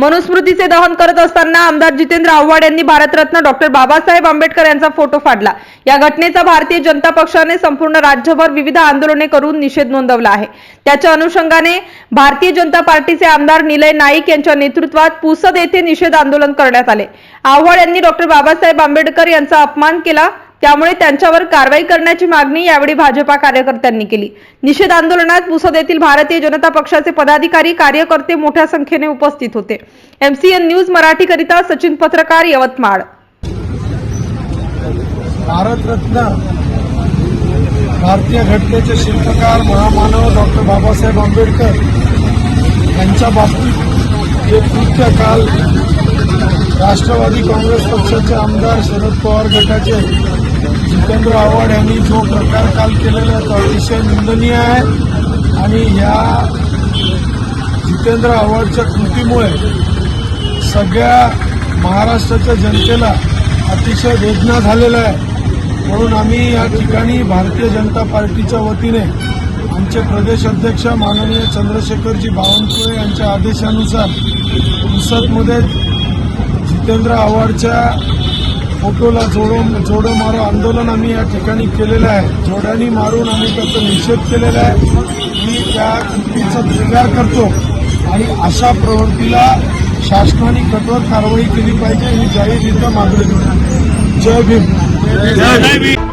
मनुस्मृतीचे दहन करत असताना आमदार जितेंद्र आव्हाड यांनी भारतरत्न डॉक्टर बाबासाहेब आंबेडकर यांचा फोटो फाडला. या घटनेचा भारतीय जनता पक्षाने संपूर्ण राज्यभर विविध आंदोलने करून निषेध नोंदवला आहे. त्याच्या अनुषंगाने भारतीय जनता पार्टीचे आमदार निलय नाईक यांच्या नेतृत्वात पुसद येथे निषेध आंदोलन करण्यात आले. आव्हाड यांनी डॉक्टर बाबासाहेब आंबेडकर यांचा अपमान केला. त्यामुळे त्यांच्यावर कारवाई करण्याची मागणी यावेळी भाजपा कार्यकर्त्यांनी केली. निषेध आंदोलनात पुसद येथील भारतीय जनता पक्षाचे पदाधिकारी कार्यकर्ते मोठ्या संख्येने उपस्थित होते. एमसीएन न्यूज मराठीकरिता सचिन पत्रकार यवतमाळ. भारतरत्न भारतीय घटनेचे शिल्पकार महामानव डॉक्टर बाबासाहेब आंबेडकर यांच्या बाबतीत हे कृत्य काल राष्ट्रवादी काँग्रेस पक्षाचे आमदार शरद पवार गटाचे जितेंद्र आव्हाड यांनी जो प्रकार काल केलेला आहे तो अतिशय निंदनीय आहे. आणि ह्या जितेंद्र आव्हाडच्या कृतीमुळे सगळ्या महाराष्ट्राच्या जनतेला अतिशय वेदना झालेला आहे म्हणून आम्ही या ठिकाणी भारतीय जनता पार्टीच्या वतीने आमचे प्रदेश अध्यक्ष माननीय चंद्रशेखरजी बावनकुळे यांच्या आदेशानुसार संसदमध्ये जितेंद्र आव्हाडच्या फोटोला जोडून जोडो मारो आंदोलन आम्ही या ठिकाणी केलेलं आहे. जोड्यानी मारून आम्ही त्याचा निषेध केलेला आहे. मी त्या कृतीचा स्वीकार करतो. आणि अशा प्रवृत्तीला शासनाने कठोर कारवाई केली पाहिजे ही जाहीर मागणी करतो. जय भीम. जय भीम.